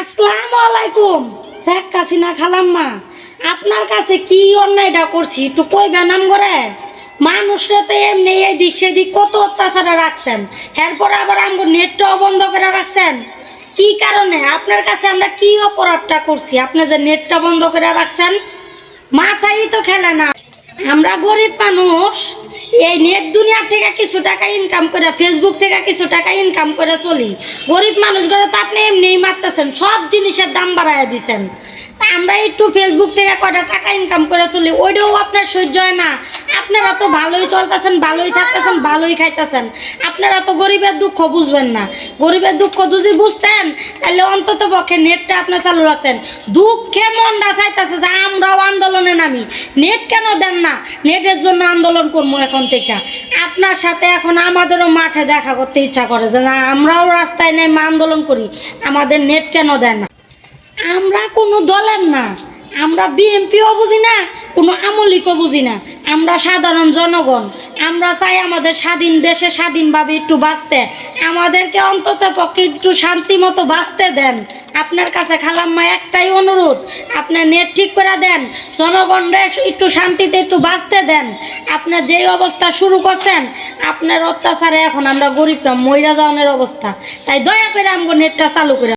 আসসালামু আলাইকুম। শেখ হাসিনা খালাম্মা আপনার কাছে কি অন্যায়টা করছি একটু কইবেন নাম করে? মানুষরা তো এমনি এই দিক সেদিক কত অত্যাচারে রাখছেন, এরপর আবার আমগো নেটটাও বন্ধ করে রাখছেন। কি কারণে? আপনার কাছে আমরা কি অপরাধটা করছি? আপনি যে নেটটা বন্ধ করে রাখছেন মাথাই তো খেলে না। আমরা গরিব মানুষ এই নেট দুনিয়া থেকে কিছু টাকা ইনকাম করে ফেসবুক থেকে কিছু টাকা ইনকাম করে চলি। গরিব মানুষগুলো তো আপনি এমনিই মারতেছেন, সব জিনিসের দাম বাড়ায় দিছেন। আমরা একটু ফেসবুক থেকে কটা টাকা ইনকাম করে চলি, ওইটাও আপনার সহ্য হয় না। আপনারা তো ভালোই চলতেছেন, ভালোই থাকতেছেন, ভালোই খাইতেছেন। আপনারা তো গরিবের দুঃখ বুঝবেন না। গরিবের দুঃখ যদি বুঝতেন, তাহলে অন্তত পক্ষে নেটটা আপনার চালু রাখতেন। দুঃখে মনটা চাইতেছে যে আমরাও আন্দোলনে নামি। নেট কেন দেন না? নেটের জন্য আন্দোলন করব এখন থেকে। আপনার সাথে এখন আমাদেরও মাঠে দেখা করতে ইচ্ছা করে যে না, আমরাও রাস্তায় নেমে আন্দোলন করি। আমাদের নেট কেন দেন না? আমরা কোনো দলের না। আমরা বিএনপিও বুঝি না। আমলিকও বুঝি না। আমরা সাধারণ জনগণ, আমরা চাই আমাদের স্বাধীন দেশে স্বাধীনভাবে একটু বাঁচতে। আমাদেরকে অন্তত পক্ষে একটু শান্তি মতো বাঁচতে দেন। আপনার কাছে খালাম্মা, একটাই অনুরোধ, আপনার নেট ঠিক করে দেন, জনগণরা একটু শান্তিতে একটু বাঁচতে দেন। আপনার যেই অবস্থা শুরু করছেন, আপনার অত্যাচারে এখন আমরা গরিবরা মহিলা যাওয়ানোর অবস্থা। তাই দয়া করে আমগো নেটটা চালু করে